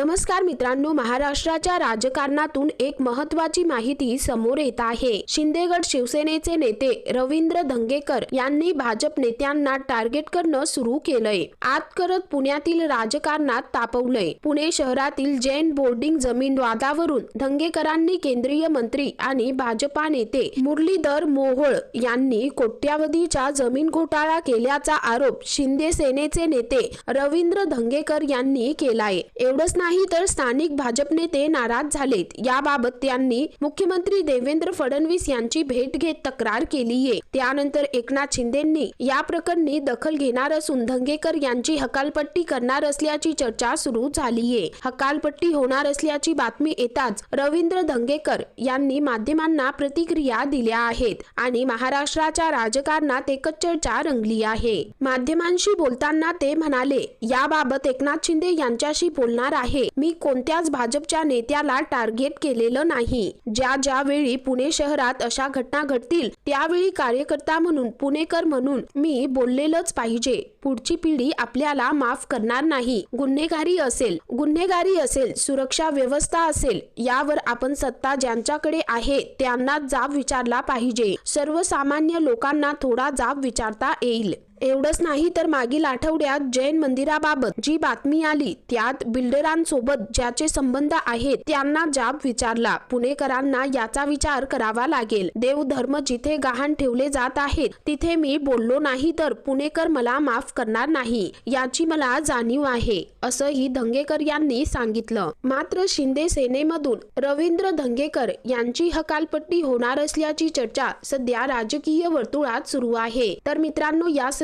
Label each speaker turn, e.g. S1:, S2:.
S1: नमस्कार मित्रांनो महाराष्ट्राच्या राजकारणातून एक महत्वाची माहिती समोर येत आहे. शिंदेगड शिवसेनेचे नेते रवींद्र धंगेकर यांनी भाजप नेत्यांना टार्गेट करणं सुरू केलंय. आत करत पुण्यातील राजकारणात तापवलंय. पुणे शहरातील जैन बोर्डिंग जमीन वादावरून धंगेकरांनी केंद्रीय मंत्री आणि भाजपा नेते मुरलीधर मोहोळ यांनी कोट्यावधीच्या जमीन घोटाळा केल्याचा आरोप शिंदे सेनेचे नेते रवींद्र धंगेकर यांनी केलाय. एवढंच नाही तर स्थानिक भाजप नेते नाराज झालेत. याबाबत त्यांनी मुख्यमंत्री देवेंद्र फडणवीस यांची भेट घेत तक्रार केलीये. त्यानंतर एकनाथ शिंदेंनी या प्रकरणी दखल घेणार असून धंगेकर यांची हकालपट्टी करणार असल्याची चर्चा सुरू झालीये. हकालपट्टी होणार असल्याची बातमी येताच रवींद्र धंगेकर यांनी माध्यमांना प्रतिक्रिया दिल्या आहेत आणि महाराष्ट्राच्या राजकारणात एकच चर्चा रंगली आहे. माध्यमांशी बोलताना ते म्हणाले याबाबत एकनाथ शिंदे यांच्याशी बोलणार आहे मी कोणत्याच भाजपच्या नेत्याला टार्गेट केलेलं नाही. ज्या ज्या वेळी पुणे शहरात अशा घटना घडतील त्यावेळी कार्यकर्ता म्हणून पुणेकर म्हणून मी बोललेलंच पाहिजे. पुढची पिढी आपल्याला माफ करणार नाही. गुन्हेगारी असेल गुन्हेगारी असेल सुरक्षा व्यवस्था असेल यावर आपण सत्ता ज्यांच्याकडे आहे त्यांना जाब विचारला पाहिजे. सर्वसामान्य लोकांना थोडा जाब विचारता येईल. एवढंच नाही तर मागील आठवड्यात जैन मंदिराबाबत जी बातमी आली त्यात बिल्डरांसोबत ज्याचे संबंध आहेत त्यांना जाब विचारला. पुणेकरांना याचा विचार करावा लागेल. देव धर्म जिथे गहाण ठेवले जात आहेत तिथे मी बोललो नाही तर पुणेकर मला माफ करणार नाही याची मला जाणीव आहे असंही धंगेकर यांनी सांगितलं. मात्र शिंदे सेनेमधून रवींद्र धंगेकर यांची हकालपट्टी होणार असल्याची चर्चा सध्या राजकीय वर्तुळात सुरू आहे. तर मित्रांनो या